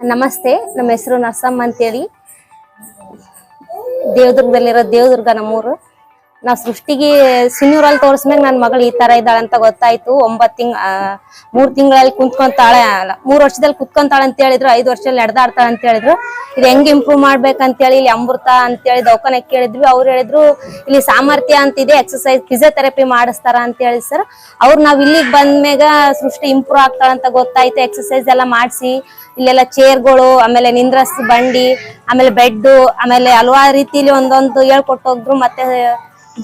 ನಮಸ್ತೆ ನಮ್ಮ ಹೆಸರು ನರ್ಸಮ್ಮ ಅಂತೇಳಿ. ದೇವದುರ್ಗದಲ್ಲಿರೋ ದೇವದುರ್ಗ ನಮ್ಮೂರು. ನಾವು ಸೃಷ್ಟಿಗೆ ಸಿನ್ನೂರಲ್ಲಿ ತೋರಿಸ್ಮೇಲೆ ನನ್ನ ಮಗಳು ಈ ತರ ಇದ್ದಾಳೆ ಅಂತ ಗೊತ್ತಾಯ್ತು. ಒಂಬತ್ತು ತಿಂಗ್ ಮೂರು ತಿಂಗಳಲ್ಲಿ ಕುಂತ್ಕೊಂತಾಳೆ. ಮೂರ್ ವರ್ಷದಲ್ಲಿ ಕುತ್ಕೊಂತಾಳೆ ಅಂತ ಹೇಳಿದ್ರು, ಐದು ವರ್ಷದಲ್ಲಿ ನಡೆದಾಡ್ತಾಳೆ ಅಂತ ಹೇಳಿದ್ರು. ಇದು ಹೆಂಗ್ ಇಂಪ್ರೂವ್ ಮಾಡ್ಬೇಕಂತೇಳಿ ಇಲ್ಲಿ ಅಮೃತ ಅಂತೇಳಿ ದವಾಖಾನೆ ಕೇಳಿದ್ವಿ. ಅವ್ರು ಹೇಳಿದ್ರು, ಇಲ್ಲಿ ಸಾಮರ್ಥ್ಯ ಅಂತಿದೆ ಎಕ್ಸಸೈಸ್ ಫಿಸಿಯೋಥೆರಪಿ ಮಾಡಿಸ್ತಾರ ಅಂತ ಹೇಳಿ ಸರ್ ಅವ್ರು ನಾವ್ ಇಲ್ಲಿಗೆ ಬಂದ್ಮ್ಯಾಗ ಸೃಷ್ಟಿ ಇಂಪ್ರೂವ್ ಆಗ್ತಾಳೆ ಅಂತ ಗೊತ್ತಾಯ್ತು. ಎಕ್ಸಸೈಸ್ ಎಲ್ಲ ಮಾಡಿಸಿ, ಇಲ್ಲೆಲ್ಲ ಚೇರ್ಗಳು ಆಮೇಲೆ ನಿಂದ್ರಸ್ ಬಂಡಿ, ಆಮೇಲೆ ಬೆಡ್ ಆಮೇಲೆ ಹಲವಾರು ರೀತಿಲಿ ಒಂದೊಂದು ಹೇಳ್ಕೊಟ್ಟೋದ್ರು ಮತ್ತೆ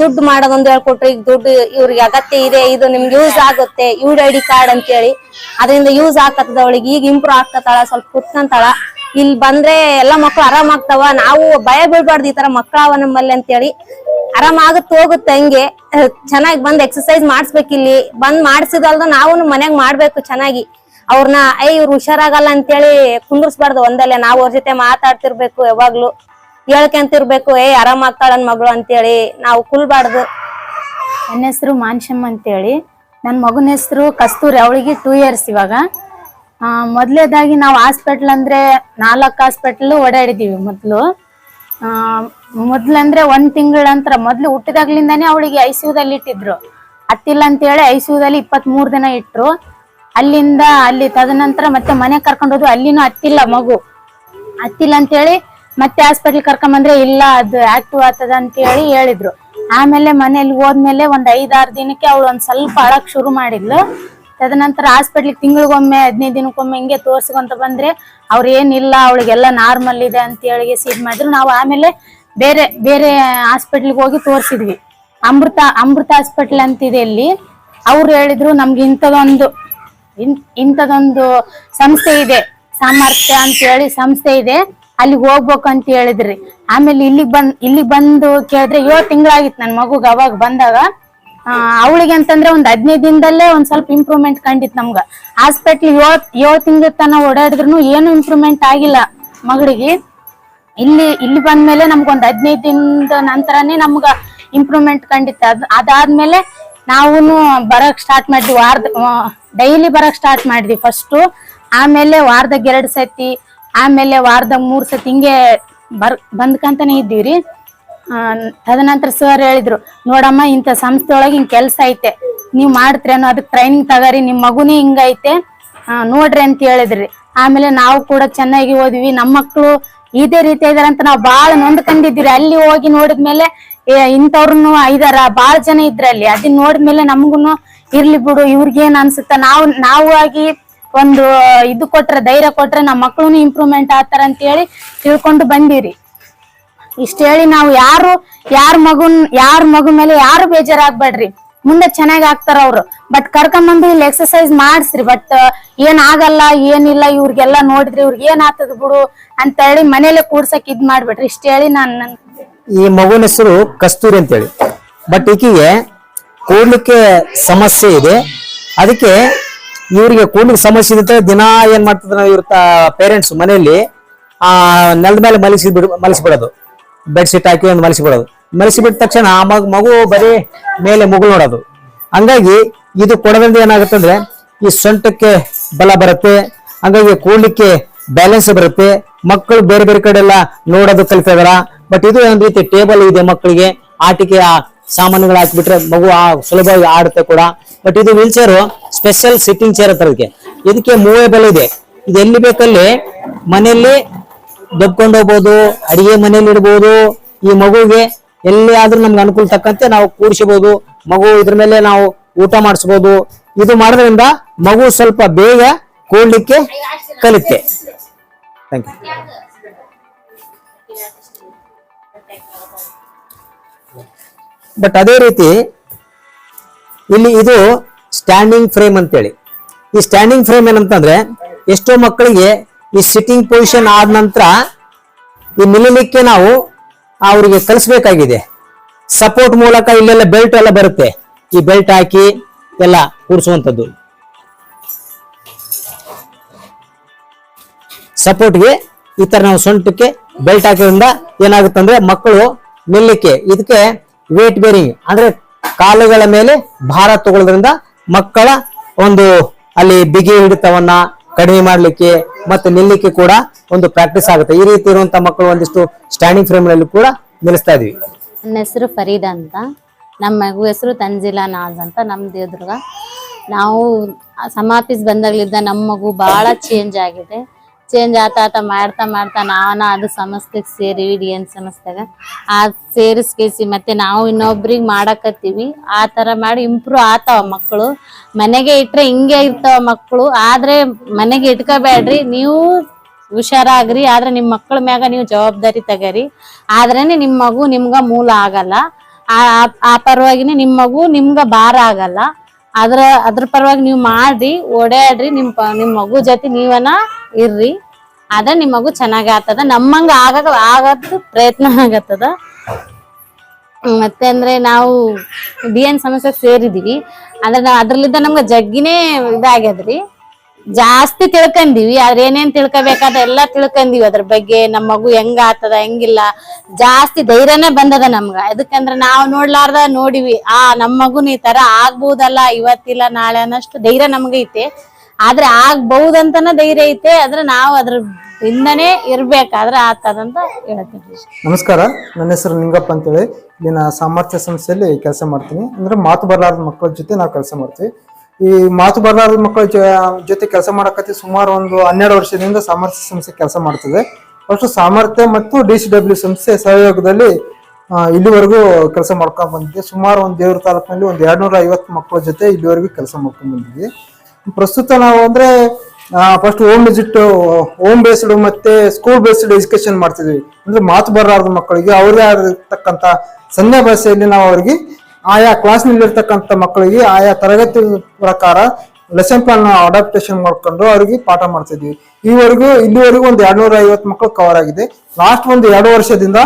ದುಡ್ಡು ಮಾಡೋದೊಂದು ಹೇಳ್ಕೊಟ್ರಿ ಈಗ ದುಡ್ಡು ಇವ್ರಿಗೆ ಅಗತ್ಯ ಇದೆ, ಇದು ನಿಮ್ಗೆ ಯೂಸ್ ಆಗುತ್ತೆ. ಯೂಡ್ ಐ ಡಿ ಕಾರ್ಡ್ ಅಂತೇಳಿ. ಅದರಿಂದ ಯೂಸ್ ಆಗತ್ತದ ಅವಳಿಗೆ. ಈಗ ಇಂಪ್ರೂವ್ ಆಗ್ತತಾಳ, ಸ್ವಲ್ಪ ಕುತ್ಕಂತಾಳ. ಇಲ್ಲಿ ಬಂದ್ರೆ ಎಲ್ಲಾ ಮಕ್ಕಳು ಆರಾಮ್ ಆಗ್ತಾವ. ನಾವು ಭಯ ಬೀಳ್ಬಾರ್ದು ಈ ತರ ಮಕ್ಕಳವ ನಮ್ಮಲ್ಲಿ ಅಂತೇಳಿ. ಆರಾಮ್ ಆಗುತ್ತೆ ಹೋಗುತ್ತೆ ಹಂಗೆ. ಚೆನ್ನಾಗಿ ಬಂದ್ ಎಕ್ಸಸೈಸ್ ಮಾಡಿಸ್ಬೇಕು ಇಲ್ಲಿ ಬಂದ್ ಮಾಡಿಸಿದಲ್ದ ನಾವು ಮನ್ಯಾಗ ಮಾಡ್ಬೇಕು ಚೆನ್ನಾಗಿ. ಅವ್ರನ್ನ ಐ ಇವ್ರು ಹುಷಾರಾಗಲ್ಲ ಅಂತೇಳಿ ಕುಂದ್ರಸ್ಬಾರ್ದು ಒಂದಲ್ಲೇ. ನಾವು ಅವ್ರ ಜೊತೆ ಮಾತಾಡ್ತಿರ್ಬೇಕು ಯಾವಾಗ್ಲೂ. ಹೇಳ್ಕೊಂತಿರ್ಬೇಕು ಏ, ಆರಾಮ್ ಆಗ್ತಾಳ ನನ್ ಮಗಳು ಅಂತೇಳಿ ನಾವು ಕುಲ್ಬಾರ್ದು. ನನ್ನ ಹೆಸರು ಮಾನ್ಶಮ್ಮ ಅಂತೇಳಿ. ನನ್ನ ಮಗನ ಹೆಸರು ಕಸ್ತೂರಿ, ಅವಳಿಗೆ ಟೂ ಇಯರ್ಸ್ ಇವಾಗ. ಮೊದಲೇದಾಗಿ ನಾವು ಹಾಸ್ಪಿಟ್ಲ್ ಅಂದ್ರೆ ನಾಲ್ಕು ಹಾಸ್ಪಿಟ್ಲ್ ಓಡಾಡಿದೀವಿ ಮೊದಲು. ಮೊದ್ಲಂದ್ರೆ ಒಂದ್ ತಿಂಗಳ ನಂತರ, ಮೊದ್ಲು ಹುಟ್ಟಿದಾಗ್ಲಿಂದಾನೇ ಅವಳಿಗೆ ಐ ಸಿ ಯುದಲ್ಲಿ ಇಟ್ಟಿದ್ರು. ಹತ್ತಿಲ್ಲ ಅಂತೇಳಿ ಐ ಸಿ ಯುದಲ್ಲಿ ಇಪ್ಪತ್ತ್ ಮೂರ್ ದಿನ ಇಟ್ರು. ಅಲ್ಲಿಂದ ಅಲ್ಲಿ ತದನಂತರ ಮತ್ತೆ ಮನೆ ಕರ್ಕೊಂಡೋದು ಅಲ್ಲಿನೂ ಹತ್ತಿಲ್ಲ ಮಗು. ಹತ್ತಿಲ್ಲ ಅಂತೇಳಿ ಮತ್ತೆ ಹಾಸ್ಪಿಟ್ಲ್ ಕರ್ಕೊಂಬಂದ್ರೆ ಇಲ್ಲ, ಅದು ಆಕ್ಟಿವ್ ಆಗ್ತದ ಅಂತ ಹೇಳಿ ಹೇಳಿದ್ರು. ಆಮೇಲೆ ಮನೇಲಿ ಹೋದ್ಮೇಲೆ ಒಂದ್ ಐದಾರು ದಿನಕ್ಕೆ ಅವಳು ಒಂದ್ ಸ್ವಲ್ಪ ಅಳಕ್ ಶುರು ಮಾಡಿದ್ಲು. ತದನಂತರ ಹಾಸ್ಪಿಟ್ಲಿಗೆ ತಿಂಗಳಿಗೊಮ್ಮೆ, ಹದಿನೈದು ದಿನಕ್ಕೊಮ್ಮೆ ಹಿಂಗೆ ತೋರ್ಸ್ಕೊಂತ ಬಂದ್ರೆ ಅವ್ರ ಏನಿಲ್ಲ, ಅವಳಿಗೆಲ್ಲ ನಾರ್ಮಲ್ ಇದೆ ಅಂತ ಹೇಳಿ ಸೀಟ್ ಮಾಡಿದ್ರು. ನಾವು ಆಮೇಲೆ ಬೇರೆ ಬೇರೆ ಹಾಸ್ಪಿಟ್ಲಿಗೆ ಹೋಗಿ ತೋರ್ಸಿದ್ವಿ. ಅಮೃತ ಅಮೃತ ಹಾಸ್ಪಿಟ್ಲ್ ಅಂತಿದೆ ಇಲ್ಲಿ. ಅವ್ರು ಹೇಳಿದ್ರು, ನಮ್ಗೆ ಇಂಥದೊಂದು ಇಂಥದೊಂದು ಸಂಸ್ಥೆ ಇದೆ, ಸಾಮರ್ಥ್ಯ ಅಂತ ಹೇಳಿ ಸಂಸ್ಥೆ ಇದೆ. ಅಲ್ಲಿಗೆ ಹೋಗ್ಬೇಕು ಅಂತ ಹೇಳಿದ್ರಿ. ಆಮೇಲೆ ಇಲ್ಲಿಗ್ ಬಂದ್, ಇಲ್ಲಿಗ್ ಬಂದು ಕೇಳಿದ್ರೆ ಏಳು ತಿಂಗಳಾಗಿತ್ತು ನನ್ ಮಗುಗ್ ಅವಾಗ ಬಂದಾಗ. ಅವಳಿಗೆ ಅಂತಂದ್ರೆ ಒಂದ್ ಹದಿನೈದು ದಿನದಲ್ಲೇ ಒಂದ್ ಸ್ವಲ್ಪ ಇಂಪ್ರೂವ್ಮೆಂಟ್ ಕಂಡಿತ್ ನಮ್ಗ. ಹಾಸ್ಪಿಟ್ಲ್ ಏಳ್, ಏಳು ತಿಂಗಳ ತನ ಓಡಾಡಿದ್ರು ಏನು ಇಂಪ್ರೂವ್ಮೆಂಟ್ ಆಗಿಲ್ಲ ಮಗಳಿಗೆ. ಇಲ್ಲಿ ಇಲ್ಲಿ ಬಂದ್ಮೇಲೆ ನಮ್ಗೊಂದ್ ಹದಿನೈದು ದಿನದ ನಂತರನೇ ನಮ್ಗ ಇಂಪ್ರೂವ್ಮೆಂಟ್ ಕಂಡಿತ್ತು. ಅದ್, ಅದಾದ್ಮೇಲೆ ನಾವು ಬರಕ್ ಸ್ಟಾರ್ಟ್ ಮಾಡಿದ್ವಿ. ವಾರದ ಡೈಲಿ ಬರಕ್ ಸ್ಟಾರ್ಟ್ ಮಾಡಿದ್ವಿ ಫಸ್ಟ್ ಆಮೇಲೆ ವಾರದಾಗ ಎರಡು ಸತಿ ಆಮೇಲೆ ವಾರದಾಗ ಮೂರ್ ಸತಿ ಹಿಂಗೆ ಬರ್, ಬಂದ್ಕಂತಾನೆ ಇದ್ದೀವ್ರಿ. ತದನಂತರ ಸರ್ ಹೇಳಿದ್ರು, ನೋಡಮ್ಮ ಇಂಥ ಸಂಸ್ಥೆ ಒಳಗೆ ಹಿಂಗ್ ಕೆಲ್ಸ ಐತೆ, ನೀವ್ ಮಾಡ್ತ್ರೇನೋ ಅದಕ್ಕೆ ಟ್ರೈನಿಂಗ್ ತಗರಿ, ನಿಮ್ ಮಗುನೇ ಹಿಂಗೈತೆ ನೋಡ್ರಿ ಅಂತ ಹೇಳಿದ್ರಿ. ಆಮೇಲೆ ನಾವು ಕೂಡ ಚೆನ್ನಾಗಿ ಓದ್ವಿ ನಮ್ಮ ಮಕ್ಕಳು ಇದೇ ರೀತಿ ಇದಾರೆ ಅಂತ ನಾವು ಬಾಳ ನೊಂದ್ಕೊಂಡಿದ್ದೀರಿ ಅಲ್ಲಿ ಹೋಗಿ ನೋಡಿದ್ಮೇಲೆ ಇಂಥವ್ರನ್ನು ಇದಾರ ಬಾಳ ಜನ ಇದ್ರಲ್ಲಿ ಅದನ್ನ ನೋಡಿದ್ಮೇಲೆ ನಮ್ಗುನು ಇರ್ಲಿ ಬಿಡು ಇವ್ರಿಗೇನ್ ಅನ್ಸುತ್ತ? ನಾವು ನಾವು ಆಗಿ ಒಂದು ಇದು ಕೊಟ್ರೆ, ಧೈರ್ಯ ಕೊಟ್ರೆ ನಮ್ಮ ಮಕ್ಕಳು ಇಂಪ್ರೂವ್ಮೆಂಟ್ ಆಗ್ತಾರ ಅಂತ ಹೇಳಿ ತಿಳ್ಕೊಂಡು ಬಂದಿರಿ. ಇಷ್ಟ ಹೇಳಿ ನಾವು ಯಾರು, ಯಾರ ಮಗುನ್, ಯಾರ ಮಗು ಮೇಲೆ ಯಾರು ಬೇಜಾರಾಗ್ಬೇಡ್ರಿ. ಮುಂದೆ ಚೆನ್ನಾಗಿ ಆಗ್ತಾರ ಅವ್ರು. ಬಟ್ ಕರ್ಕೊಂಬಂದು ಇಲ್ಲಿ ಎಕ್ಸಸೈಸ್ ಮಾಡಿಸ್ರಿ. ಬಟ್ ಏನ್ ಆಗಲ್ಲ, ಏನಿಲ್ಲ, ಇವ್ರಿಗೆಲ್ಲ ನೋಡಿದ್ರಿ ಇವ್ರಿಗೆ ಏನ್ ಆಗ್ತದ ಬಿಡು ಅಂತ ಹೇಳಿ ಮನೇಲೆ ಕೂಡ್ಸಕ್ ಇದ್ ಮಾಡ್ಬೇಡ್ರಿ ಇಷ್ಟ ಹೇಳಿ ನಾನ್ ನನ್ ಈ ಮಗುವಿನ ಹೆಸರು ಕಸ್ತೂರಿ ಅಂತೇಳಿ. ಬಟ್ ಈಕಿಗೆ ಕೂಡ್ಲಿಕ್ಕೆ ಸಮಸ್ಯೆ ಇದೆ. ಅದಕ್ಕೆ ಇವರಿಗೆ ಕೂಡ್ಲಿಕ್ಕೆ ಸಮಸ್ಯೆ ಇದೆ ಅಂತ ದಿನ ಏನ್ ಮಾಡ್ತಿದ್ರು ಇವ್ರ ಪೇರೆಂಟ್ಸ್ ಮನೆಯಲ್ಲಿ, ಆ, ನೆಲದ ಮೇಲೆ ಮಲಗಿಸಿ ಬಿಡ್ ಬೆಡ್ ಶೀಟ್ ಹಾಕಿ ಒಂದು ಮಲಗಿಸ್ಬಿಡೋದು. ಮಲಗಿಸಿಬಿಟ್ಟ ತಕ್ಷಣ ಆ ಮಗು ಮಗು ಬರೀ ಮೇಲೆ ಮುಗುಳು ನೋಡೋದು. ಹಂಗಾಗಿ ಇದು ಕೊಡೋದ್ರಿಂದ ಏನಾಗುತ್ತಂದ್ರೆ ಈ ಸೊಂಟಕ್ಕೆ ಬಲ ಬರುತ್ತೆ. ಹಂಗಾಗಿ ಕೂಡ್ಲಿಕ್ಕೆ ಬ್ಯಾಲೆನ್ಸ್ ಬರುತ್ತೆ. ಮಕ್ಕಳು ಬೇರೆ ಬೇರೆ ಕಡೆ ಎಲ್ಲ ನೋಡೋದು ಕಲಿತಾ ಬಟ್ ಇದು ಒಂದು ರೀತಿ ಟೇಬಲ್ ಇದೆ ಮಕ್ಕಳಿಗೆ. ಆಟಿಕೆ ಸಾಮಾನುಗಳು ಹಾಕ್ಬಿಟ್ರೆ ಮಗು ಸುಲಭವಾಗಿ ಆಡುತ್ತೆ ಕೂಡ. ಬಟ್ ಇದು wheel chair special sitting chair ಅಂತ ಇದಕ್ಕೆ ಇದಕ್ಕೆ ಮೂವೇಬಲ್ ಇದೆ. ಇದು ಎಲ್ಲಿ ಬೇಕಲ್ಲಿ ಮನೆಯಲ್ಲಿ ದಬ್ಕೊಂಡು ಹೋಗ್ಬೋದು, ಅಡಿಗೆ ಮನೇಲಿ ಇಡ್ಬೋದು. ಈ ಮಗುಗೆ ಎಲ್ಲಿ ಆದ್ರೂ ನಮ್ಗೆ ಅನುಕೂಲ ತಕ್ಕಂತೆ ನಾವು ಕೂಡಿಸಬಹುದು ಮಗು ಇದ್ರ ಮೇಲೆ ನಾವು ಊಟ ಮಾಡಿಸ್ಬೋದು. ಇದು ಮಾಡೋದ್ರಿಂದ ಮಗು ಸ್ವಲ್ಪ ಬೇಗ ಕೂಡ್ಲಿಕ್ಕೆ ಕಲಿತೆ ಥ್ಯಾಂಕ್ ಯು ಬಟ್ ಅದೇ ರೀತಿ, ಇಲ್ಲಿ ಇದು ಸ್ಟ್ಯಾಂಡಿಂಗ್ ಫ್ರೇಮ್ ಅಂತೇಳಿ. ಈ ಸ್ಟ್ಯಾಂಡಿಂಗ್ ಫ್ರೇಮ್ ಏನಂತಂದ್ರೆ, ಎಷ್ಟೋ ಮಕ್ಕಳಿಗೆ ಈ ಸಿಟ್ಟಿಂಗ್ ಪೊಸಿಷನ್ ಆದ ನಂತರ ಈ ನಿಲ್ಲಲಿಕ್ಕೆ ನಾವು ಅವರಿಗೆ ಕಲಿಸ್ಬೇಕಾಗಿದೆ. ಸಪೋರ್ಟ್ ಮೂಲಕ ಇಲ್ಲೆಲ್ಲ ಬೆಲ್ಟ್ ಎಲ್ಲ ಬರುತ್ತೆ. ಈ ಬೆಲ್ಟ್ ಹಾಕಿ ಎಲ್ಲ ಕೂರಿಸುವಂಥದ್ದು. ಸಪೋರ್ಟ್ಗೆ ಈ ತರ ನಾವು ಸೊಂಟಕ್ಕೆ ಬೆಲ್ಟ್ ಹಾಕೋದ್ರಿಂದ ಏನಾಗುತ್ತೆ ಅಂದ್ರೆ ಮಕ್ಕಳು ನಿಲ್ಲಕ್ಕೆ ಇದಕ್ಕೆ ವೇಟ್ ಬೇರಿಂಗ್ ಅಂದ್ರೆ ಕಾಲುಗಳ ಮೇಲೆ ಭಾರ ತಗೊಳ್ಳೋದ್ರಿಂದ ಮಕ್ಕಳ ಒಂದು ಅಲ್ಲಿ ಬಿಗಿ ಹಿಡಿತವನ್ನ ಕಡಿಮೆ ಮಾಡಲಿಕ್ಕೆ ಮತ್ತೆ ನಿಲ್ಲಿಕ್ಕೆ ಕೂಡ ಒಂದು ಪ್ರಾಕ್ಟೀಸ್ ಆಗುತ್ತೆ. ಈ ರೀತಿ ಇರುವಂತಹ ಮಕ್ಕಳು ಒಂದಿಷ್ಟು ಸ್ಟ್ಯಾಂಡಿಂಗ್ ಫ್ರೇಮ್ನಲ್ಲಿ ಕೂಡ ನಿಲ್ಲಿಸ್ತಾ ಇದೀವಿ. ನನ್ನ ಹೆಸರು ಫರೀದ್ ಅಂತ. ನಮ್ಮ ಮಗು ಹೆಸರು ತಂಜಿಲಾ ನಾಜ್ ಅಂತ. ನಮ್ಮ ದೇವದುರ್ಗ. ನಾವು ಸಮಾಪಿಸ್ ಬಂದಾಗ್ಲಿದ್ದ ನಮ್ಮ ಮಗು ಬಹಳ ಚೇಂಜ್ ಆಗಿದೆ. ಚೇಂಜ್ ಆತ ಆತ ಮಾಡ್ತಾ ಮಾಡ್ತಾ ನಾವನ ಅದು ಸಂಸ್ಥೆಗೆ ಸೇರಿವಿ ಡಿ ಎನ್ ಸಂಸ್ಥೆಗೆ ಆ ಸೇರಿಸ್ಕೇಸಿ ಮತ್ತೆ ನಾವು ಇನ್ನೊಬ್ರಿಗೆ ಮಾಡಕತ್ತೀವಿ. ಆ ತರ ಮಾಡಿ ಇಂಪ್ರೂವ್ ಆತಾವ ಮಕ್ಕಳು. ಮನೆಗೆ ಇಟ್ರೆ ಹಿಂಗೆ ಇರ್ತಾವ ಮಕ್ಕಳು. ಆದ್ರೆ ಮನೆಗೆ ಇಟ್ಕೋಬೇಡ್ರಿ. ನೀವು ಹುಷಾರಾಗ್ರಿ. ಆದ್ರೆ ನಿಮ್ ಮಕ್ಕಳ ಮ್ಯಾಗ ನೀವು ಜವಾಬ್ದಾರಿ ತಗರಿ. ಆದ್ರೇನೆ ನಿಮ್ ಮಗು ನಿಮ್ಗ ಮೂಲ ಆಗಲ್ಲ. ಆ ಪರವಾಗಿನೇ ನಿಮ್ ಮಗು ನಿಮ್ಗ ಭಾರ ಆಗಲ್ಲ. ಅದ್ರ ಅದ್ರ ಪರವಾಗಿ ನೀವು ಮಾಡ್ರಿ, ಓಡಾಡ್ರಿ, ನಿಮ್ ನಿಮ್ ಮಗು ಜೊತೆ ನೀವನ ಇರ್ರಿ. ಅದ ನಿಮ್ ಮಗು ಚೆನ್ನಾಗ್ ಆಗ್ತದ. ನಮ್ಮಂಗ ಆಗ ಆಗದ್ದು ಪ್ರಯತ್ನ ಆಗತ್ತದ. ಮತ್ತೆ ಅಂದ್ರೆ ನಾವು ಡಿ ಎನ್ ಸಮಸ್ಯೆಗೆ ಸೇರಿದೀವಿ. ಅಂದ್ರೆ ನಾವ್ ಅದ್ರಲ್ಲಿದ್ದ ನಮ್ಗೆ ಜಗ್ಗಿನೇ ಇದಾಗ್ಯದ್ರಿ. ಜಾಸ್ತಿ ತಿಳ್ಕಂದಿವಿ, ಆದ್ರೆ ಏನೇನ್ ತಿಳ್ಕೊಬೇಕಾದ ಎಲ್ಲಾ ತಿಳ್ಕಂದಿವಿ. ಅದ್ರ ಬಗ್ಗೆ ನಮ್ಮ ಮಗು ಹೆಂಗ ಆತದ, ಹೆಂಗಿಲ್ಲ. ಜಾಸ್ತಿ ಧೈರ್ಯನೇ ಬಂದದ ನಮ್ಗ. ಅದಕ್ಕಂದ್ರ ನಾವ್ ನೋಡ್ಲಾರ್ದ ನೋಡಿವಿ, ಆ ನಮ್ಮ ಮಗುನ ಈ ತರ ಆಗ್ಬಹುದಲ್ಲ ಇವತ್ತಿಲ್ಲ, ನಾಳೆ ಅನ್ನಷ್ಟು ಧೈರ್ಯ ನಮ್ಗ ಐತೆ. ಆದ್ರೆ ಆಗ್ಬಹುದಂತನ ಧೈರ್ಯ ಐತೆ, ಆದ್ರೆ ನಾವು ಅದ್ರ ಇಂದನೇ ಇರ್ಬೇಕಾದ್ರೆ ಆತದಂತ ಹೇಳ್ತೀನಿ ನಮಸ್ಕಾರ, ನನ್ನ ಹೆಸರು ನಿಂಗಪ್ಪ ಅಂತೇಳಿ. ಇಲ್ಲಿನ ಸಾಮರ್ಥ್ಯ ಸಂಸ್ಥೆಯಲ್ಲಿ ಕೆಲಸ ಮಾಡ್ತೀನಿ. ಅಂದ್ರೆ ಮಾತು ಬರಲಾರದ ಮಕ್ಕಳ ಜೊತೆ ನಾವು ಕೆಲಸ ಮಾಡ್ತೀವಿ. ಈ ಮಾತು ಬರಲಾರದ ಮಕ್ಕಳ ಜೊತೆ ಕೆಲಸ ಮಾಡಕತ್ತಿ ಸುಮಾರು ಒಂದು ಹನ್ನೆರಡು ವರ್ಷದಿಂದ ಸಾಮರ್ಥ್ಯ ಸಂಸ್ಥೆ ಕೆಲಸ ಮಾಡ್ತದೆ. ಫಸ್ಟ್ ಸಾಮರ್ಥ್ಯ ಮತ್ತು ಡಿ ಸಿ ಡಬ್ಲ್ಯೂ ಸಂಸ್ಥೆ ಸಹಯೋಗದಲ್ಲಿ ಇಲ್ಲಿವರೆಗೂ ಕೆಲಸ ಮಾಡ್ಕೊಂಡು ಬಂದಿದೆ. ಸುಮಾರು ಒಂದು ದೇವ್ರ ತಾಲೂಕಿನಲ್ಲಿ ಒಂದು ಎರಡ್ನೂರ ಐವತ್ತು ಮಕ್ಕಳ ಜೊತೆ ಇಲ್ಲಿವರೆಗೂ ಕೆಲಸ ಮಾಡ್ಕೊಂಡು ಬಂದಿದ್ವಿ ಪ್ರಸ್ತುತ ನಾವು ಅಂದ್ರೆ first home visit home based ಮತ್ತೆ ಸ್ಕೂಲ್ ಬೇಸ್ಡ್ ಎಜುಕೇಶನ್ ಮಾಡ್ತಿದ್ವಿ. ಅಂದ್ರೆ ಮಾತು ಬರಲಾರದ ಮಕ್ಕಳಿಗೆ ಅವರೇ ಆಗಿರ್ತಕ್ಕಂಥ ಸನ್ನೆ ಭಾಷೆಯಲ್ಲಿ ನಾವು ಅವ್ರಿಗೆ ಆಯಾ ಕ್ಲಾಸ್ನಲ್ಲಿರ್ತಕ್ಕಂಥ ನಲ್ಲಿ ಮಕ್ಕಳಿಗೆ ಆಯಾ ತರಗತಿ ಪ್ರಕಾರ ಲೆಸನ್ ಪ್ಲಾನ್ ಅಡಾಪ್ಟೇಷನ್ ಮಾಡ್ಕೊಂಡು ಅವರಿಗೆ ಪಾಠ ಮಾಡ್ತಿದ್ವಿ. ಈವರೆಗೂ, ಇಲ್ಲಿವರೆಗೂ ಒಂದು ಎರಡ್ನೂರ ಐವತ್ತು ಮಕ್ಕಳು ಕವರ್ ಆಗಿದೆ. ಲಾಸ್ಟ್ ಒಂದು ಎರಡು ವರ್ಷದಿಂದ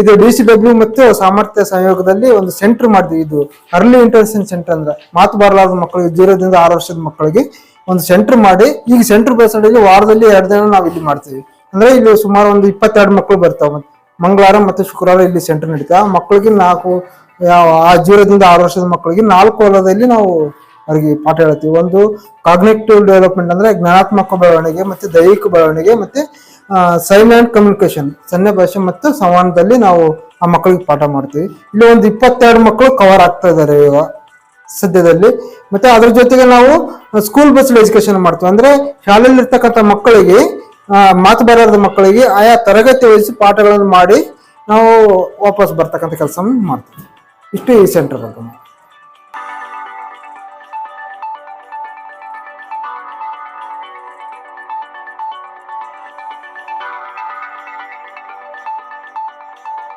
ಇದು ಡಿ ಸಿ ಡಬ್ಲ್ಯೂ ಮತ್ತು ಸಾಮರ್ಥ್ಯ ಸಹಯೋಗದಲ್ಲಿ ಒಂದು ಸೆಂಟರ್ ಮಾಡಿದ್ವಿ ಇದು. ಅರ್ಲಿ ಇಂಟರ್ವೆನ್ಷನ್ ಸೆಂಟರ್ ಅಂದ್ರೆ ಮಾತು ಬರಲಾರದ ಮಕ್ಕಳಿಗೆ ಜೀರೋದಿಂದ ಆರು ವರ್ಷದ ಮಕ್ಕಳಿಗೆ ಒಂದು ಸೆಂಟರ್ ಮಾಡಿ, ಈಗ ಸೆಂಟರ್ ಬೇಸಡಲ್ಲಿ ವಾರದಲ್ಲಿ ಎರಡು ದಿನ ನಾವು ಇಲ್ಲಿ ಮಾಡ್ತೀವಿ. ಅಂದ್ರೆ ಇಲ್ಲಿ ಸುಮಾರು ಒಂದು ಇಪ್ಪತ್ತೆರಡು ಮಕ್ಕಳು ಬರ್ತಾವೆ. ಮಂಗಳವಾರ ಮತ್ತು ಶುಕ್ರವಾರ ಇಲ್ಲಿ ಸೆಂಟರ್ ನಡೀತಾ ಮಕ್ಕಳಿಗೆ ನಾಲ್ಕು ಆ ಜೀರೋದಿಂದ ಆರು ವರ್ಷದ ಮಕ್ಕಳಿಗೆ ನಾಲ್ಕು ಹೊಲದಲ್ಲಿ ನಾವು ಅವ್ರಿಗೆ ಪಾಠ ಹೇಳ್ತೀವಿ. ಒಂದು ಕಾಗ್ನೆಟಿವ್ ಡೆವಲಪ್ಮೆಂಟ್ ಅಂದ್ರೆ ಜ್ಞಾನಾತ್ಮಕ ಬೆಳವಣಿಗೆ ಮತ್ತೆ ದೈಹಿಕ ಬೆಳವಣಿಗೆ ಮತ್ತೆ ಸೈನ್ ಅಂಡ್ ಕಮ್ಯುನಿಕೇಶನ್ ಸನ್ನೆ ಭಾಷೆ ಮತ್ತು ಸಂವಾದದಲ್ಲಿ ನಾವು ಆ ಮಕ್ಕಳಿಗೆ ಪಾಠ ಮಾಡ್ತೀವಿ. ಇಲ್ಲಿ ಒಂದು ಇಪ್ಪತ್ತೆರಡು ಮಕ್ಕಳು ಕವರ್ ಆಗ್ತಾ ಇದ್ದಾರೆ ಇವಾಗ ಸದ್ಯದಲ್ಲಿ. ಮತ್ತೆ ಅದ್ರ ಜೊತೆಗೆ ನಾವು ಸ್ಕೂಲ್ ಬಸ್ ಎಜುಕೇಶನ್ ಮಾಡ್ತೀವಿ. ಅಂದ್ರೆ ಶಾಲೆಯಲ್ಲಿ ಇರ್ತಕ್ಕಂಥ ಮಕ್ಕಳಿಗೆ ಮಾತು ಬರಲಾರದ ಮಕ್ಕಳಿಗೆ ಆಯಾ ತರಗತಿ ವಹಿಸಿ ಪಾಠಗಳನ್ನು ಮಾಡಿ ನಾವು ವಾಪಸ್ ಬರ್ತಕ್ಕಂಥ ಕೆಲಸ ಮಾಡ್ತೀವಿ. ಇಷ್ಟು ಈ ಸೆಂಟರ್ ಬಗ್ಗೆ